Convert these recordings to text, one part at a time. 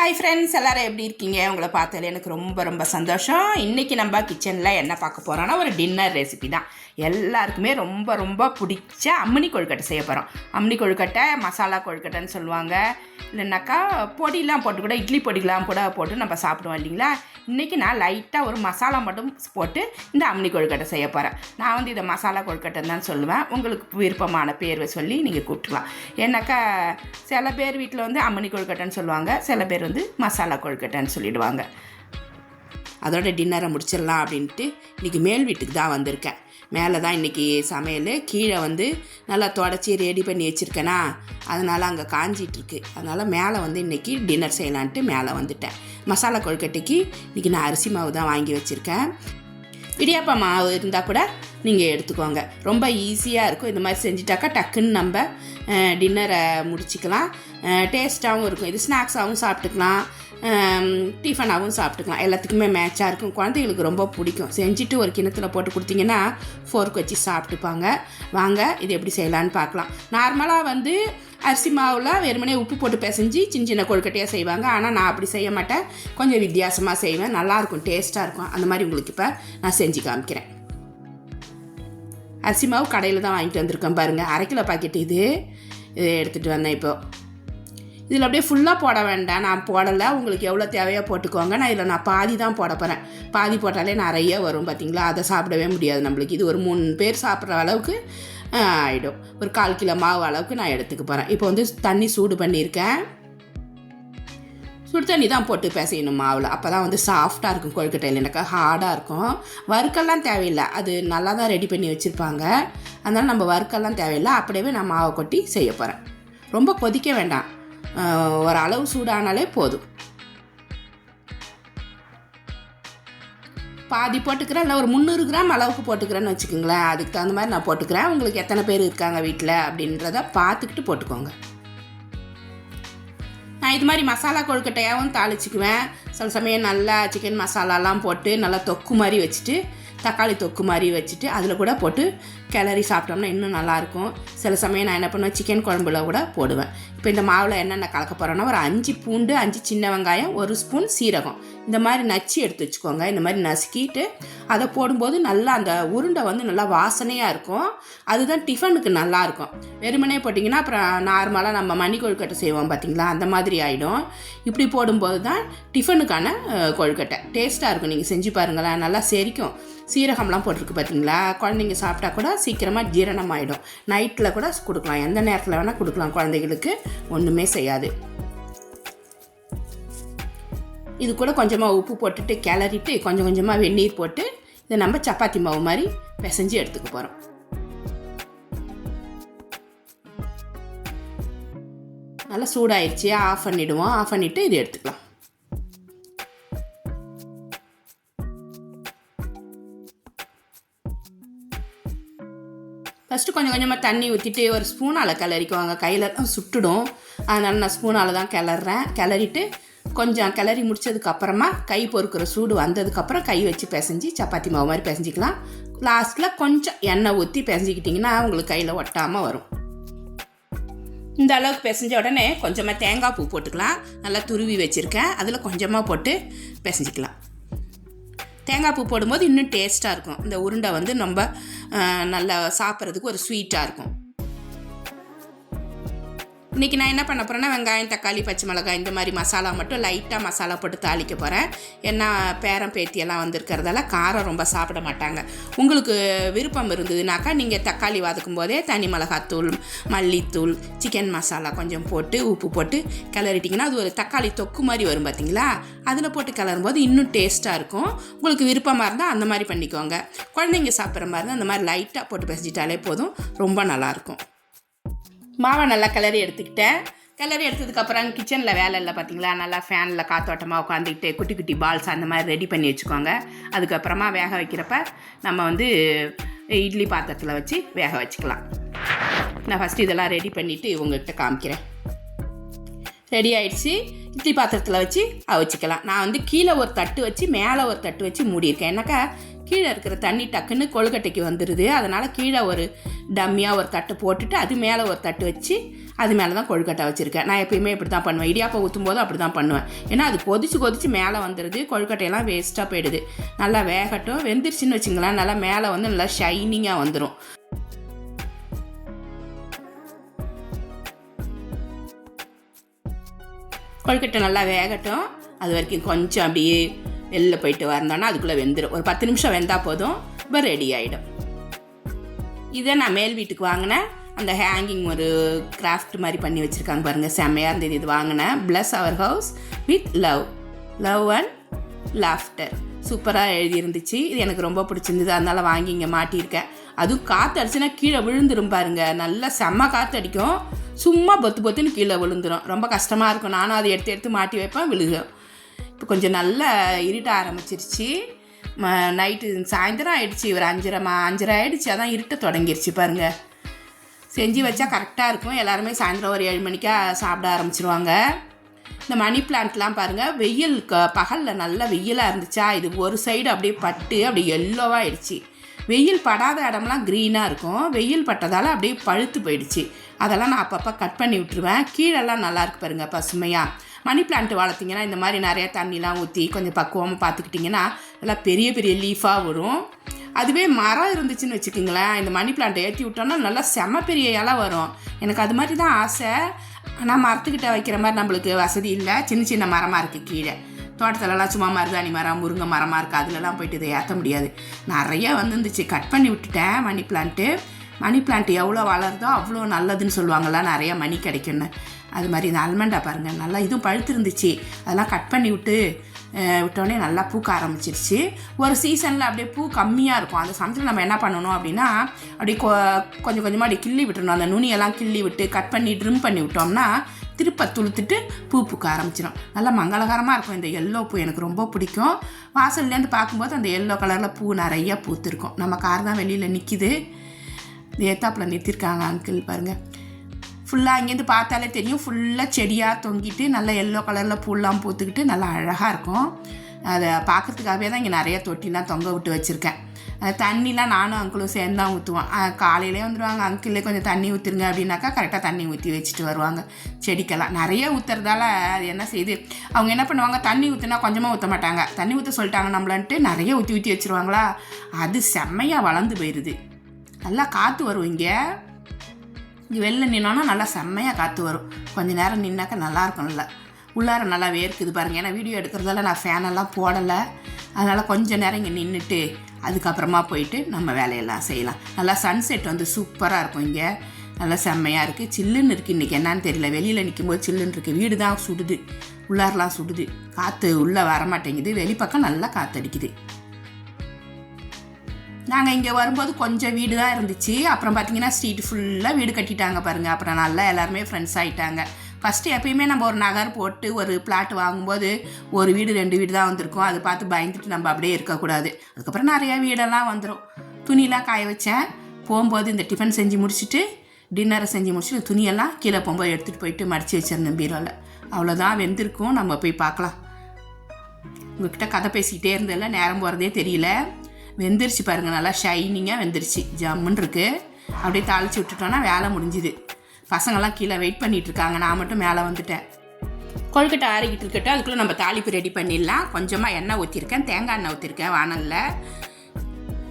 Hi friends எல்லாரும் எப்படி இருக்கீங்க? உங்களை பார்த்ததில் எனக்கு ரொம்ப ரொம்ப சந்தோஷம். இன்றைக்கி நம்ம கிச்சனில் என்ன பார்க்க போகிறோன்னா ஒரு டின்னர் ரெசிபி தான். எல்லாருக்குமே ரொம்ப ரொம்ப பிடிச்ச அம்மினி கொழுக்கட்டை செய்ய போகிறோம் அம்மினி கொழுக்கட்டை மசாலா கொழுக்கட்டைன்னு சொல்லுவாங்க. இல்லைனாக்கா பொடிலாம் போட்டு கூட இட்லி பொடிலாம் கூட போட்டு நம்ம சாப்பிடுவோம் இல்லைங்களா? இன்றைக்கி நான் லைட்டாக ஒரு மசாலா மட்டும் போட்டு இந்த அம்மினி கொழுக்கட்டை செய்ய போகிறேன் நான் வந்து இதை மசாலா கொழுக்கட்டைன்னு தான் சொல்லுவேன். உங்களுக்கு விருப்பமான பேர்வை சொல்லி நீங்கள் கூப்பிட்டுக்கலாம். ஏன்னாக்கா சில பேர் வீட்டில் வந்து அம்மனி கொழுக்கட்டைன்னு சொல்லுவாங்க. சில பேர் வந்து மசாலா கொழுக்கட்டைன்னு சொல்லிடுவாங்க. அதோட டின்னரை முடிச்சிடலாம் அப்படின்ட்டு இன்றைக்கி மேல் வீட்டுக்கு தான் வந்திருக்கேன். மேலே தான் இன்றைக்கி சமையல். கீழே வந்து நல்லா தொடச்சி ரெடி பண்ணி வச்சுருக்கேனா? அதனால் அங்கே காஞ்சிட்ருக்கு அதனால் மேலே வந்து இன்றைக்கி டின்னர் செய்யலான்ட்டு மேலே வந்துட்டேன். மசாலா கொழுக்கட்டைக்கு இன்றைக்கி நான் அரிசி மாவு தான் வாங்கி வச்சுருக்கேன். இடியாப்பா மாவு இருந்தால் கூட நீங்கள் எடுத்துக்கோங்க. ரொம்ப ஈஸியாக இருக்கும். இந்த மாதிரி செஞ்சுட்டாக்கா டக்குன்னு நம்ம டின்னரை முடிச்சிக்கலாம். டேஸ்ட்டாகவும் இருக்கும். இது ஸ்நாக்ஸாகவும் சாப்பிட்டுக்கலாம். டிஃபனாகவும் சாப்பிட்டுக்கலாம். எல்லாத்துக்குமே மேட்சாக இருக்கும். குழந்தைங்களுக்கு ரொம்ப பிடிக்கும். செஞ்சுட்டு ஒரு கிணத்துல போட்டு கொடுத்தீங்கன்னா ஃபோர்க் வச்சு சாப்பிட்டுப்பாங்க. வாங்க இது எப்படி செய்யலான்னு பார்க்கலாம். நார்மலாக வந்து அரிசி மாவில் வெறுமனே உப்பு போட்டு பிசைஞ்சு சின்ன சின்ன கொழுக்கட்டையாக செய்வாங்க. ஆனால் நான் அப்படி செய்ய மாட்டேன். கொஞ்சம் வித்தியாசமாக செய்வேன். நல்லாயிருக்கும் டேஸ்ட்டாக இருக்கும். அந்த மாதிரி உங்களுக்கு இப்போ நான் செஞ்சு காமிக்கிறேன். அரிசி மாவு கடையில் தான் வாங்கிட்டு வந்திருக்கேன் பாருங்கள் அரை கிலோ பாக்கெட் இது. இதை எடுத்துகிட்டு வந்தேன் இப்போது இதில் அப்படியே ஃபுல்லாக போட வேண்டாம். நான் போடலை. உங்களுக்கு எவ்வளோ தேவையோ போட்டுக்கோங்க. நான் இதில் நான் பாதி தான் போட போகிறேன் பாதி போட்டாலே நிறைய வரும் பார்த்தீங்களா? அதை சாப்பிடவே முடியாது நம்மளுக்கு. இது ஒரு மூணு பேர் சாப்பிட்ற அளவுக்கு ஆகிடும் ஒரு கால் கிலோ மாவு அளவுக்கு நான் எடுத்துக்க போகிறேன் இப்போ வந்து தண்ணி சூடு பண்ணியிருக்கேன். சுடு தண்ணி தான் போட்டு பிசையணும் மாவில். அப்போ தான் வந்து சாஃப்டாக இருக்கும் கொழுக்கட்டையில் எனக்கு ஹார்டாக இருக்கும். வறுக்கெல்லாம் தேவையில்லை. அது நல்லா தான் ரெடி பண்ணி வச்சுருப்பாங்க. அதனால் நம்ம வறுக்கெல்லாம் தேவையில்லை. அப்படியே நான் மாவை கொட்டி செய்ய போகிறேன் ரொம்ப கொதிக்க வேண்டாம். ஒரு அளவு சூடானாலே போதும். பாதி போட்டுக்கிறேன் இல்லை ஒரு முந்நூறு கிராம் அளவுக்கு போட்டுக்கிறேன்னு வச்சுக்கோங்களேன். அதுக்கு தகுந்த மாதிரி நான் போட்டுக்கிறேன். உங்களுக்கு எத்தனை பேர் இருக்காங்க வீட்டில் அப்படின்றத பார்த்துக்கிட்டு போட்டுக்கோங்க. நான் இது மாதிரி மசாலா கொழுக்கட்டையாகவும் தாளிச்சிக்குவேன். சில சமயம் நல்லா சிக்கன் மசாலாலாம் போட்டு நல்லா தொக்கு மாதிரி வச்சுட்டு தக்காளி தொக்கு மாதிரி வச்சுட்டு அதில் கூட போட்டு கிளறி சாப்பிட்டோம்னா இன்னும் நல்லாயிருக்கும். சில சமயம் நான் என்ன பண்ணுவேன்? சிக்கன் குழம்புல கூட போடுவேன். இப்போ இந்த மாவில் என்னென்ன கலக்க போகிறோன்னா ஒரு அஞ்சு பூண்டு அஞ்சு சின்ன வெங்காயம் ஒரு ஸ்பூன் சீரகம். இந்த மாதிரி நச்சு எடுத்து வச்சுக்கோங்க. இந்த மாதிரி நசுக்கிட்டு அதை போடும்போது நல்லா அந்த உருண்டை வந்து நல்லா வாசனையாக இருக்கும். அதுதான் டிஃபனுக்கு நல்லாயிருக்கும். வெறுமனே போட்டிங்கன்னா அப்புறம் நார்மலாக நம்ம மணி கொழுக்கட்டை செய்வோம் பார்த்தீங்களா அந்த மாதிரி ஆகிடும் இப்படி போடும்போது தான் டிஃபனுக்கான கொழுக்கட்டை. டேஸ்ட்டாக இருக்கும். நீங்கள் செஞ்சு பாருங்களேன். நல்லா செரிக்கும். சீரகம்லாம் போட்டிருக்கு பார்த்தீங்களா குழந்தைங்க சாப்பிட்டா கூட சீக்கிரமாக ஜீரணம் ஆகிடும் நைட்டில் கூட கொடுக்கலாம். எந்த நேரத்தில் வேணால் கொடுக்கலாம் குழந்தைகளுக்கு. ஒன்றுமே செய்யாது. இது கூட கொஞ்சமாக உப்பு போட்டுட்டு கிளறிட்டு கொஞ்சம் கொஞ்சமாக வெந்நீர் போட்டு இதை நம்ம சப்பாத்தி மாவு மாதிரி பிசைஞ்சு எடுத்துக்க போகிறோம் நல்லா சூடாயிடுச்சு ஆஃப் பண்ணிவிடுவோம் ஆஃப் பண்ணிவிட்டு இது எடுத்துக்கலாம். ஃபஸ்ட்டு கொஞ்சம் கொஞ்சமாக தண்ணி ஊற்றிட்டு ஒரு ஸ்பூனால் கிளறிக்குவாங்க. கையில் சுட்டுடும். அதனால் நான் ஸ்பூனால் தான் கிளறேன். கிளறிட்டு கொஞ்சம் கிளறி முடிச்சதுக்கப்புறமா கை பொறுக்கிற சூடு வந்ததுக்கப்புறம் கை வச்சு பிசைஞ்சு சப்பாத்தி மாவு மாதிரி பிசைஞ்சிக்கலாம். லாஸ்ட்டில் கொஞ்சம் எண்ணெய் ஊற்றி பிசைஞ்சிக்கிட்டிங்கன்னா உங்களுக்கு கையில் ஒட்டாமல் வரும். இந்த அளவுக்கு பிசைஞ்ச உடனே கொஞ்சமாக தேங்காய் பூ போட்டுக்கலாம். நல்லா துருவி வச்சுருக்கேன். அதில் கொஞ்சமாக போட்டு பிசைஞ்சிக்கலாம். தேங்காய் பூ போடும்போது இன்னும் டேஸ்ட்டாக இருக்கும். இந்த உருண்டை வந்து ரொம்ப நல்லா சாப்பிட்றதுக்கு ஒரு ஸ்வீட்டாக இருக்கும். இன்றைக்கி நான் என்ன பண்ண போகிறேன்னா வெங்காயம் தக்காளி பச்சை மிளகாய் இந்த மாதிரி மசாலா மட்டும் லைட்டாக மசாலா போட்டு தாளிக்க போகிறேன் ஏன்னா பேரம் பேத்தியெல்லாம் வந்திருக்கிறதால காரம் ரொம்ப சாப்பிட மாட்டாங்க. உங்களுக்கு விருப்பம் இருந்ததுனாக்கா நீங்கள் தக்காளி வதக்கும் போதே தனி மிளகாத்தூள் மல்லித்தூள் சிக்கன் மசாலா கொஞ்சம் போட்டு உப்பு போட்டு கிளறிட்டிங்கன்னா அது ஒரு தக்காளி தொக்கு மாதிரி வரும் பார்த்தீங்களா அதில் போட்டு கிளறும் போது இன்னும் டேஸ்ட்டாக இருக்கும். உங்களுக்கு விருப்பமாக இருந்தால் அந்த மாதிரி பண்ணிக்கோங்க. குழந்தைங்க சாப்பிட்ற மாதிரி இருந்தால் அந்த மாதிரி லைட்டாக போட்டு பிசைஞ்சிட்டாலே போதும். ரொம்ப நல்லாயிருக்கும் மாவை நல்லா கிளறி எடுத்துக்கிட்டேன். கிளறி எடுத்ததுக்கப்புறம் கிச்சனில் வேலை இல்லை பார்த்தீங்களா நல்லா ஃபேனில் காத்தோட்டமாக உட்காந்துக்கிட்டு குட்டி குட்டி பால்ஸ் அந்த மாதிரி ரெடி பண்ணி வச்சுக்கோங்க. அதுக்கப்புறமா வேக வைக்கிறப்ப நம்ம வந்து இட்லி பாத்திரத்தில் வச்சு வேக வச்சுக்கலாம். நான் ஃபஸ்ட்டு இதெல்லாம் ரெடி பண்ணிவிட்டு இவங்ககிட்ட காமிக்கிறேன். ரெடி ஆயிடுச்சு. இட்லி பாத்திரத்தில் வச்சு அவிச்சிக்கலாம். நான் வந்து கீழே ஒரு தட்டு வச்சு மேலே ஒரு தட்டு வச்சு மூடியிருக்கேன். என்னக்கா கீழே இருக்கிற தண்ணி டக்குன்னு கொழுக்கட்டைக்கு வந்துடுது அதனால் கீழே ஒரு டம்மியாக ஒரு தட்டு போட்டுட்டு அது மேலே ஒரு தட்டு வச்சு அது மேலே தான் கொழுக்கட்டை வச்சுருக்கேன். நான் எப்பயுமே இப்படி தான் பண்ணுவேன். இடியாப்பம் ஊற்றும் போது அப்படி தான் பண்ணுவேன். ஏன்னா அது கொதிச்சு கொதிச்சு மேலே வந்துடுது கொழுக்கட்டையெல்லாம் வேஸ்ட்டாக போயிடுது. நல்லா வேகட்டும். வெந்துருச்சுன்னு வச்சுங்களேன். நல்லா மேலே வந்து நல்லா ஷைனிங்காக வந்துடும் கொழுக்கட்டை நல்லா வேகட்டும். அது வரைக்கும் கொஞ்சம் அப்படியே வெளில போயிட்டு வந்தோன்னா அதுக்குள்ளே வெந்துடும் ஒரு பத்து நிமிஷம் வெந்தால் போதும். இப்போ ரெடி ஆகிடும் இதை நான் மேல் வீட்டுக்கு வாங்கினேன். அந்த ஹேங்கிங் ஒரு கிராஃப்ட் மாதிரி பண்ணி வச்சுருக்காங்க பாருங்கள் செம்மையாக இருந்தது. இது வாங்கினேன். Plus our house with love love and laughter சூப்பராக எழுதியிருந்துச்சு. இது எனக்கு ரொம்ப பிடிச்சிருந்தது. அதனால் வாங்கி இங்கே மாட்டியிருக்கேன். அதுவும் காற்று அடிச்சுன்னா கீழே விழுந்துரும் பாருங்க. நல்லா செம்ம காற்று அடிக்கும். சும்மா பொத்து பொத்துன்னு கீழே விழுந்துரும். ரொம்ப கஷ்டமாக இருக்கும். நானும் அதை எடுத்து எடுத்து மாட்டி வைப்பேன். விழுகும். கொஞ்சம் நல்லா இருட்ட ஆரம்பிச்சிருச்சு. நைட்டு சாயந்தரம் ஆயிடுச்சு ஒரு அஞ்சரை அஞ்சரை ஆயிடுச்சு அதான் இருட்ட தொடங்கிருச்சு பாருங்கள் செஞ்சு வச்சா கரெக்டாக இருக்கும். எல்லாருமே சாயந்தரம் ஒரு ஏழு மணிக்கா சாப்பிட ஆரம்பிச்சிருவாங்க. இந்த மணி பிளான்ட்லாம் பாருங்கள் வெயில் க பகலில் நல்லா வெயிலாக இருந்துச்சா இது ஒரு சைடு அப்படியே பட்டு அப்படியே எல்லோவாக ஆயிடுச்சு. வெயில் படாத இடம்லாம் க்ரீனாக இருக்கும். வெயில் பட்டதால் அப்படியே பழுத்து போயிடுச்சு. அதெல்லாம் நான் அப்பப்போ கட் பண்ணி விட்டுருவேன். கீழெல்லாம் நல்லாயிருக்கு பாருங்கள் பசுமையாக மணி பிளான்ட் வளர்த்திங்கன்னா இந்த மாதிரி நிறையா தண்ணிலாம் ஊற்றி கொஞ்சம் பக்குவமாக பார்த்துக்கிட்டிங்கன்னா நல்லா பெரிய பெரிய லீஃபாக வரும். அதுவே மரம் இருந்துச்சுன்னு வச்சுக்கோங்களேன் இந்த மணி பிளான்ட்டை ஏற்றி விட்டோம்னா நல்லா செம பெரிய இலை வரும். எனக்கு அது மாதிரி தான் ஆசை. ஆனால் மரத்துக்கிட்ட வைக்கிற மாதிரி நம்மளுக்கு வசதி இல்லை. சின்ன சின்ன மரமாக இருக்குது கீழே. தோட்டத்துலலாம் சும்மா மருதாணி மரம் முருங்கை மரமாக இருக்குது அதுலலாம் போயிட்டு இதை ஏற்ற முடியாது. நிறைய வந்துருந்துச்சு. கட் பண்ணி விட்டுட்டேன் மணி பிளான்ட்டு. மணி பிளான்ட் எவ்வளோ வளருதோ அவ்வளோ நல்லதுன்னு சொல்லுவாங்கள்ல நிறையா மணி கிடைக்குன்னு அது மாதிரி இந்த அல்மண்டா பாருங்கள் நல்லா இதுவும் பழுத்து இருந்துச்சு அதெல்லாம் கட் பண்ணி விட்டு விட்டோடனே நல்லா பூக்க ஆரம்பிச்சிருச்சு. ஒரு சீசனில் அப்படியே பூ கம்மியாக இருக்கும். அந்த சமயத்தில் நம்ம என்ன பண்ணணும் அப்படின்னா அப்படியே கொ கொஞ்சம் கொஞ்சமாக அப்படி கிள்ளி விட்டுருணும் அந்த நுனியெல்லாம் கிள்ளி விட்டு கட் பண்ணி ட்ரிம் பண்ணி விட்டோம்னா திருப்ப துளுத்துட்டு பூ பூக்க ஆரம்பிச்சிடும் நல்லா மங்களகரமாக இருக்கும். இந்த எல்லோ பூ எனக்கு ரொம்ப பிடிக்கும். வாசல்லேருந்து பார்க்கும்போது அந்த எல்லோ கலரில் பூ நிறைய பூத்திருக்கும். நம்ம கார் தான் வெளியில் நிற்கிது ஏத்தாப்பில் நிறுத்திருக்காங்க அங்கிள் பாருங்கள் ஃபுல்லாக அங்கேருந்து பார்த்தாலே தெரியும். ஃபுல்லாக செடியாக தொங்கிட்டு நல்லா எல்லோ கலரில் பூலாம் பூத்துக்கிட்டு நல்லா அழகாக இருக்கும். அதை பார்க்குறதுக்காகவே தான் இங்கே நிறைய தொட்டிலாம் தொங்க விட்டு வச்சுருக்கேன். தண்ணிலாம் நானும் அங்கிளும் சேர்ந்து தான் ஊற்றுவோம் காலையிலே வந்துடுவாங்க அங்கிளே கொஞ்சம் தண்ணி ஊற்றுருங்க அப்படின்னாக்கா கரெக்டாக தண்ணி ஊற்றி வச்சுட்டு வருவாங்க செடிக்கெல்லாம். நிறைய ஊற்றுறதால அது என்ன செய்யுது அவங்க என்ன பண்ணுவாங்க தண்ணி ஊற்றுனா கொஞ்சமாக ஊற்ற மாட்டாங்க. தண்ணி ஊற்ற சொல்லிட்டாங்க நம்மளன்ட்டு நிறைய ஊற்றி ஊற்றி வச்சுருவாங்களா? அது செம்மையாக வளர்ந்து போயிடுது நல்லா காற்று வரும் இங்கே. வெளில நின்னோன்னா நல்லா செம்மையாக காற்று வரும். கொஞ்ச நேரம் நின்னாக்கா நல்லா இருக்கும்ல நல்லா. உள்ளார நல்லா வேர்க்குது பாருங்கள் ஏன்னா வீடியோ எடுக்கிறதால நான் ஃபேனெல்லாம் போடலை. அதனால் கொஞ்சம் நேரம் இங்கே நின்றுட்டு அதுக்கப்புறமா போயிட்டு நம்ம வேலையெல்லாம் செய்யலாம். நல்லா சன்செட் வந்து சூப்பராக இருக்கும் இங்கே. நல்லா செம்மையாக இருக்குது சில்லுன்னு இருக்குது இன்றைக்கி என்னன்னு தெரியல. வெளியில் நிற்கும்போது சில்லுன்னு இருக்குது வீடு தான் சுடுது. உள்ளாரெலாம் சுடுது. காற்று உள்ளே வர மாட்டேங்குது வெளிப்பக்கம் நல்லா காற்றடிக்குது நாங்கள் இங்கே வரும்போது கொஞ்சம் வீடு தான் இருந்துச்சு. அப்புறம் பார்த்தீங்கன்னா ஸ்ட்ரீட் ஃபுல்லாக வீடு கட்டிட்டாங்க பாருங்கள் அப்புறம் நல்லா எல்லாருமே ஃப்ரெண்ட்ஸ் ஆகிட்டாங்க ஃபஸ்ட்டு எப்பயுமே நம்ம ஒரு நகர் போட்டு ஒரு பிளாட் வாங்கும்போது ஒரு வீடு ரெண்டு வீடு தான் வந்திருக்கும். அதை பார்த்து பயந்துட்டு நம்ம அப்படியே இருக்கக்கூடாது. அதுக்கப்புறம் நிறையா வீடெல்லாம் வந்துடும் துணிலாம் காய வச்சேன். போகும்போது இந்த டிஃபன் செஞ்சு முடிச்சுட்டு டின்னரை செஞ்சு முடிச்சுட்டு துணியெல்லாம் கீழே போகும்போது எடுத்துகிட்டு போயிட்டு மடித்து வச்சிருந்தேன் பீரோவில் அவ்வளோதான் வெந்திருக்கும். நம்ம போய் பார்க்கலாம். உங்ககிட்ட கதை பேசிக்கிட்டே இருந்ததில்ல நேரம் போகிறதே தெரியல. வெந்துருச்சு பாருங்கள் நல்லா ஷைனிங்காக வெந்துருச்சு. ஜம்முன்னு இருக்குது அப்படியே தாளித்து விட்டுட்டோன்னா வேலை முடிஞ்சுது. பசங்கள்லாம் கீழே வெயிட் பண்ணிட்டு இருக்காங்க நான் மட்டும் மேலே வந்துட்டேன். கொழுக்கட்டை ஆறிக்கிட்டு இருக்கட்டும். அதுக்குள்ளே நம்ம தாளிப்பு ரெடி பண்ணிடலாம். கொஞ்சமாக எண்ணெய் ஊற்றிருக்கேன் தேங்காய் எண்ணெய் ஊற்றிருக்கேன் வானலில்.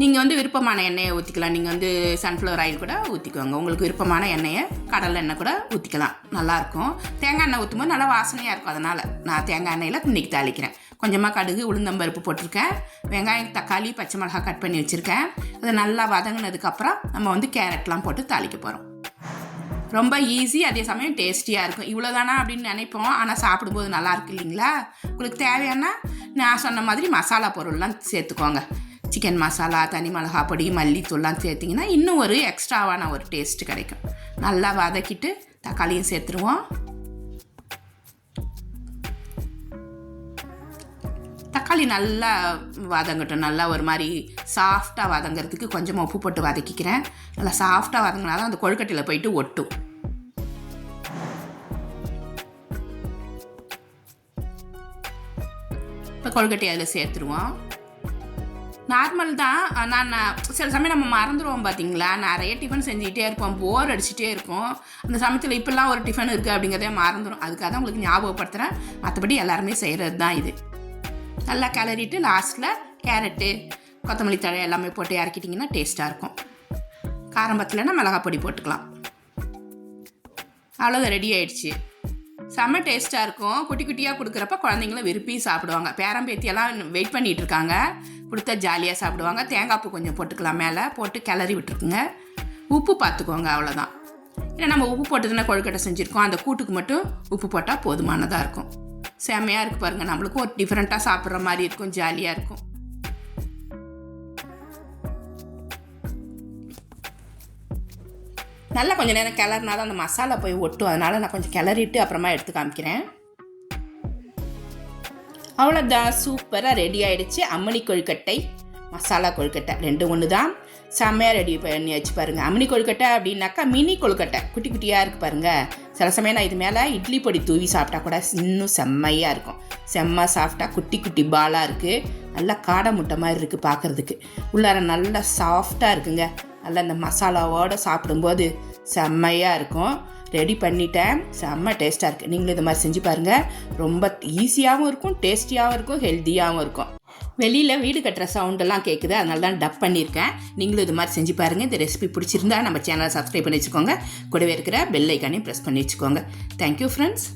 நீங்கள் வந்து விருப்பமான எண்ணெயை ஊற்றிக்கலாம் நீங்கள் வந்து சன்ஃப்ளவர் ஆயில் கூட ஊற்றிக்கோங்க உங்களுக்கு விருப்பமான எண்ணெயை கடலை எண்ணெய் கூட ஊற்றிக்கலாம் நல்லாயிருக்கும் தேங்காய் எண்ணெய் ஊற்றும்போது நல்லா வாசனையாக இருக்கும். அதனால் நான் தேங்காய் எண்ணெயில் இன்றைக்கி தாளிக்கிறேன். கொஞ்சமாக கடுகு உளுந்தம்பருப்பு போட்டிருக்கேன். வெங்காயம் தக்காளி பச்சை மிளகாய் கட் பண்ணி வச்சுருக்கேன். அதை நல்லா வதங்கினதுக்கப்புறம் நம்ம வந்து கேரட்லாம் போட்டு தாளிக்க போகிறோம் ரொம்ப ஈஸி அதே சமயம் டேஸ்டியாக இருக்கும். இவ்வளோதானா அப்படின்னு நினைப்போம். ஆனால் சாப்பிடும்போது நல்லா இருக்கு இல்லைங்களா? உங்களுக்கு தேவையான நான் சொன்ன மாதிரி மசாலா பொருள்லாம் சேர்த்துக்கோங்க. சிக்கன் மசாலா தனி மிளகா பொடி மல்லித்தூள்லாம் சேர்த்திங்கன்னா இன்னும் ஒரு எக்ஸ்ட்ராவான ஒரு டேஸ்ட்டு கிடைக்கும். நல்லா வதக்கிட்டு தக்காளியும் சேர்த்துருவோம். தக்காளி நல்லா வதங்கட்டும். நல்லா ஒரு மாதிரி சாஃப்டாக வதங்கிறதுக்கு கொஞ்சமாக உப்பு போட்டு வதக்கிக்கிறேன். நல்லா சாஃப்டாக வதங்கினா தான் அந்த கொழுக்கட்டையில் போயிட்டு ஒட்டும். இப்போ கொழுக்கட்டை அதில் சேர்த்துருவோம். நார்மல் தான். நான் சில சமயம் நம்ம மறந்துடுவோம் பார்த்தீங்களா நிறைய டிஃபன் செஞ்சுக்கிட்டே இருப்போம். போர் அடிச்சுட்டே இருக்கும் அந்த சமயத்தில் இப்படிலாம் ஒரு டிஃபன் இருக்குது அப்படிங்கிறதே மறந்துடும் அதுக்காக தான் உங்களுக்கு ஞாபகப்படுத்துகிறேன் மற்றபடி எல்லாருமே செய்கிறது தான் இது. நல்லா கிளறிட்டு லாஸ்ட்டில் கேரட்டு கொத்தமல்லி தழை எல்லாமே போட்டு இறக்கிட்டிங்கன்னா டேஸ்ட்டாக இருக்கும். காரம் பத்தலைன்னா மிளகாய் பொடி போட்டுக்கலாம். அவ்வளோதான் ரெடி ஆயிடுச்சு. செம்ம டேஸ்ட்டாக இருக்கும். குட்டி குட்டியாக கொடுக்குறப்ப குழந்தைங்களும் விரும்பி சாப்பிடுவாங்க. பேரம்பேத்தியெல்லாம் வெயிட் பண்ணிகிட்டு இருக்காங்க. கொடுத்தா ஜாலியாக சாப்பிடுவாங்க. தேங்காய் பூ கொஞ்சம் போட்டுக்கலாம் மேலே. போட்டு கிளறி விட்டுருக்குங்க. உப்பு பார்த்துக்கோங்க அவ்வளோதான் ஏன்னா நம்ம உப்பு போட்டு தானே கொழுக்கட்டை செஞ்சுருக்கோம். அந்த கூட்டுக்கு மட்டும் உப்பு போட்டால் போதுமானதாக இருக்கும். செமையாக இருக்குது பாருங்கள் நம்மளுக்கும் ஒரு டிஃப்ரெண்ட்டாக சாப்பிட்ற மாதிரி இருக்கும் ஜாலியாக இருக்கும். நல்லா கொஞ்சம் நேரம் கிளறினா தான் அந்த மசாலா போய் ஒட்டும். அதனால் நான் கொஞ்சம் கிளறிட்டு அப்புறமா எடுத்து காமிக்கிறேன். அவ்வளோதான் சூப்பராக ரெடி ஆகிடுச்சு அம்மணி கொழுக்கட்டை மசாலா கொழுக்கட்டை. ரெண்டு ஒன்று தான் செம்மையாக ரெடி பண்ணி வச்சு பாருங்கள் அம்மணி கொழுக்கட்டை அப்படின்னாக்கா மினி கொழுக்கட்டை. குட்டி குட்டியாக இருக்குது பாருங்கள் சில சமயம் நான் இது மேலே இட்லி பொடி தூவி சாப்பிட்டா கூட இன்னும் செம்மையாக இருக்கும். செம்ம சாஃப்டாக குட்டி குட்டி பாலாக இருக்குது நல்லா காடை முட்டை மாதிரி இருக்குது பார்க்குறதுக்கு உள்ளார நல்லா சாஃப்டாக இருக்குங்க. நல்லா இந்த மசாலாவோடு சாப்பிடும்போது செம்மையாக இருக்கும். ரெடி பண்ணிட்டேன். செம்ம டேஸ்ட்டாக இருக்குது நீங்களும் இது மாதிரி செஞ்சு பாருங்கள் ரொம்ப ஈஸியாகவும் இருக்கும் டேஸ்டியாகவும் இருக்கும் ஹெல்த்தியாகவும் இருக்கும். வெளியில் வீடு கட்டுற சவுண்டெல்லாம் கேட்குது அதனால தான் டப் பண்ணியிருக்கேன். நீங்களும் இது மாதிரி செஞ்சு பாருங்கள் இந்த ரெசிபி பிடிச்சிருந்தா நம்ம சேனலை சப்ஸ்கிரைப் பண்ணி வச்சுக்கோங்க. கூடவே இருக்கிற பெல் ஐக்கானையும் ப்ரெஸ் பண்ணி வச்சுக்கோங்க. Thank you friends